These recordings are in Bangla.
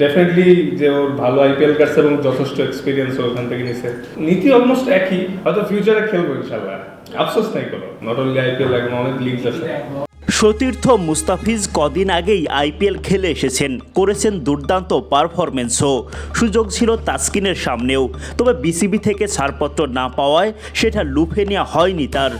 ডেফিনেটলি যে ওর ভালো আইপিএল কাটছে এবং যথেষ্ট এক্সপিরিয়েন্স ওখান থেকে নিছে। নীতি অলমোস্ট একই, হয়তো ফিউচারে খেলব ইনশাল্লাহ আফসোস নাই কোনো। নট অনলি আইপিএল এখন অনেক লিগস আছে। সতীর্থ মুস্তাফিজ কদিন আগেই আইপিএল খেলে এসেছেন, করেছেন দুর্দান্ত পারফরমেন্সও সুযোগ ছিল তাসকিনের সামনেও। তবে বিসিবি থেকে ছাড়পত্র না পাওয়ায় সেটা লুফে নেওয়া হয়নি তার।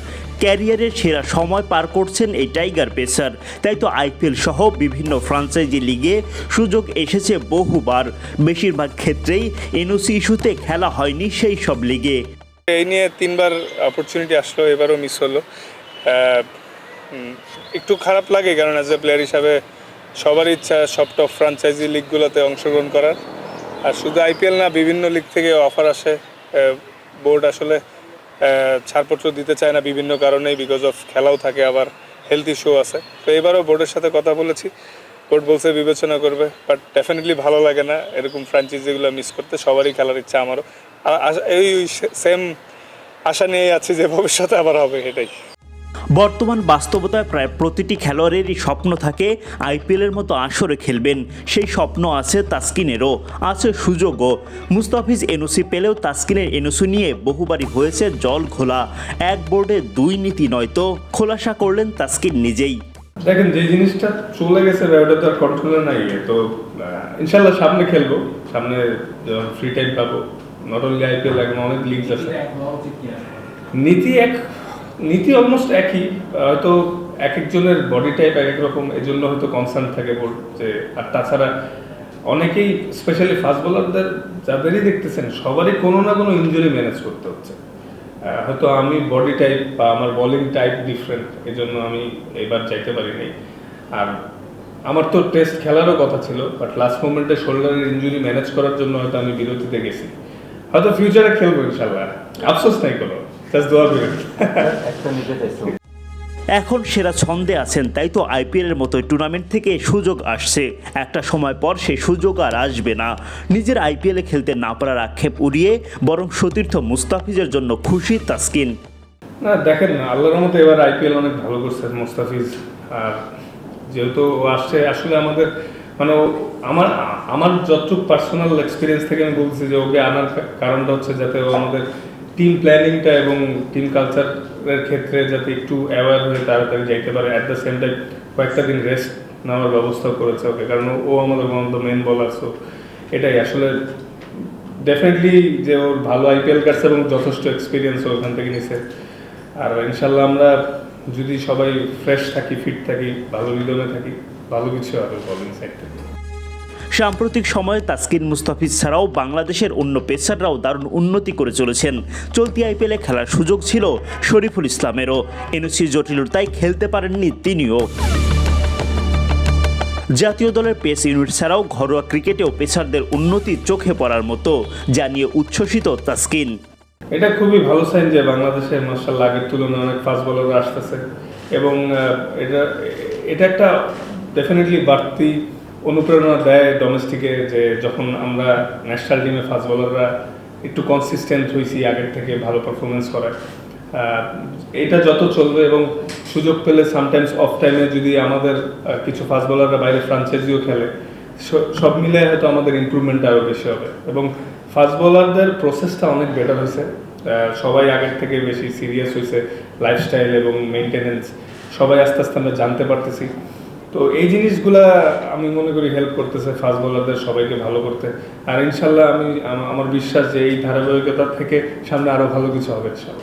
ক্যারিয়ারের সেরা সময় পার করছেন এই টাইগার পেসার। তাই তো আইপিএল সহ বিভিন্ন ফ্রাঞ্চাইজি লিগে সুযোগ এসেছে বহুবার। বেশিরভাগ ক্ষেত্রেই এনওসি ইস্যুতে খেলা হয়নি সেই সব লিগে। এই নিয়ে তিনবার অপরচুনিটি আসলো, এবারও মিস হলো। একটু খারাপ লাগে কারণ অ্যাজ এ প্লেয়ার হিসাবে সবার ইচ্ছা সব টপ ফ্রাঞ্চাইজি লিগগুলোতে অংশগ্রহণ করার। আর শুধু আইপিএল না, বিভিন্ন লিগ থেকে অফার আসে। বোর্ড আসলে ছাড়পত্র দিতে চায় না বিভিন্ন কারণেই বিকজ অফ খেলাও থাকে, আবার হেলথ ইস্যু আছে। তো এবারও বোর্ডের সাথে কথা বলেছি। বোর্ড বলছে বিবেচনা করবে বাট ডেফিনেটলি ভালো লাগে না এরকম ফ্র্যাঞ্চাইজিগুলো মিস করতে, সবারই খেলার ইচ্ছা আমারও। এই সেম আশা নিয়েই আছি যে ভবিষ্যতে আবার হবে, এটাই। বর্তমান বাস্তবতায় প্রায় প্রতিটি খেলোয়াড়েরই স্বপ্ন থাকে আইপিএলের মতো আসরে খেলবেন। সেই স্বপ্ন আছে তাসকিনেরও আছে সুযোগও। মুস্তাফিজ এনওসি পেলেও তাসকিনের এনওসি নিয়ে বহুবারই হয়েছে জল খোলা এক বোর্ডে দুই নীতি নয়তো খোলাসা করলেন তাসকিন নিজেই। দেখেন যে জিনিসটা চলে গেছে ওটা তো আর কন্ট্রোলে নাই তো ইনশাল্লাহ সামনে খেলব। সামনে ফ্রি টাইম পাবো। নট অনলি আইপিএল এখন অনেক লিগস আছে। নীতি এক নীতি অলমোস্ট একই হয়তো এক একজনের বডি টাইপ এক এক রকম, এজন্য হয়তো কনসার্ন থাকে যে, আর তাছাড়া অনেকেই স্পেশালি ফাস্ট বোলারদের যাদেরই দেখতেছেন, সবারই কোনো না কোনো ইনজুরি ম্যানেজ করতে হচ্ছে। হয়তো আমি বডি টাইপ বা আমার বোলিং টাইপ ডিফারেন্ট এজন্য আমি এবার যাইতে পারিনি আর আমার তো টেস্ট খেলারও কথা ছিল বাট লাস্ট মোমেন্টে শোল্ডারের ইঞ্জুরি ম্যানেজ করার জন্য হয়তো আমি বিরতিতে গেছি। হয়তো ফিউচারে খেলব ইনশাল্লাহ। আফসোস নাই কোনো। এখন সেরা ছন্দে আছেন তাই তো আইপিএলের মতো টুর্নামেন্ট থেকে সুযোগ আসছে। একটা সময় পর সেই সুযোগ আর আসবে না। নিজের আইপিএলে খেলতে না পারার আক্ষেপ উড়িয়ে বরং সতীর্থ মুস্তাফিজের জন্য খুশি তাসকিন। না দেখেন না আল্লাহর মতো এবার আইপিএল অনেক ভালো করছে মোস্তাফিজ। আর যেহেতু আসছে আসলে আমাদের মানে আমার আমার যতটুকু পার্সোনাল এক্সপিরিয়েন্স থেকে আমি বলছি যে ওকে আনার কারণটা হচ্ছে যাতে ও আমাদের টিম প্ল্যানিংটা এবং টিম কালচারের ক্ষেত্রে যাতে একটু অ্যাওয়ার হয়ে তাড়াতাড়ি যাইতে পারে অ্যাট দ্য সেম টাইম কয়েকটা দিন রেস্ট নেওয়ার ব্যবস্থা করেছে ওকে, কারণ ও- আমাদের one of the main bowler so এটাই আসলে ডেফিনেটলি যে ওর ভালো আইপিএল কাটছে এবং যথেষ্ট এক্সপিরিয়েন্স ওখান থেকে নিছে। আর ইনশাল্লাহ আমরা যদি সবাই ফ্রেশ থাকি ফিট থাকি, ভালো রিদমে থাকি, ভালো কিছু হবে বলিং সাইড থেকে। সাম্প্রতিক সময়ে তাসকিন মুস্তাফিজ ছাড়াও বাংলাদেশের অন্য পেসাররাও দারুণ উন্নতি করে চলেছেন। চলতি আইপিএলে খেলার সুযোগ ছিল শরীফুল ইসলামেরও। এনওসি জটিলতায় খেলতে পারেননি তিনিও। জাতীয় দলের পেস ইউনিট ছাড়াও ঘরোয়া ক্রিকেটেও পেসারদের উন্নতি চোখে পড়ার মতো, জানিয়ে উচ্ছ্বসিত তাসকিন। এটা খুবই ভালো সাইন যে বাংলাদেশের মার্শাল আগের তুলনায় অনেক ফাস্ট বলাররা আসতেছে। এবং এটা এটা একটা ডেফিনেটলি বাড়তি অনুপ্রেরণা দেয় ডোমেস্টিকে যে যখন আমরা ন্যাশনাল টিমে ফাস্ট বলাররা একটু কনসিস্টেন্ট হয়েছি আগের থেকে ভালো পারফরমেন্স করায় এটা যত চলবে এবং সুযোগ পেলে সামটাইমস অফ টাইমে যদি আমাদের কিছু ফাস্ট বলাররা বাইরে ফ্রাঞ্চাইজিও খেলে সব মিলে হয়তো আমাদের ইমপ্রুভমেন্ট আরও বেশি হবে। এবং ফাস্ট বোলারদের প্রসেসটা অনেক বেটার হয়েছে সবাই আগের থেকে বেশি সিরিয়াস হয়েছে লাইফস্টাইল এবং মেনটেনেন্স সবাই আস্তে আস্তে আমরা জানতে পারতেছি। তো এই জিনিসগুলা আমি মনে করি হেল্প করতেছে ফাস্ট বোলারদের সবাইকে ভালো করতে। আর ইনশাল্লাহ আমি আমার বিশ্বাস যে এই ধারাবাহিকতা থেকে সামনে আরও ভালো কিছু হবে, ইনশাল্লাহ।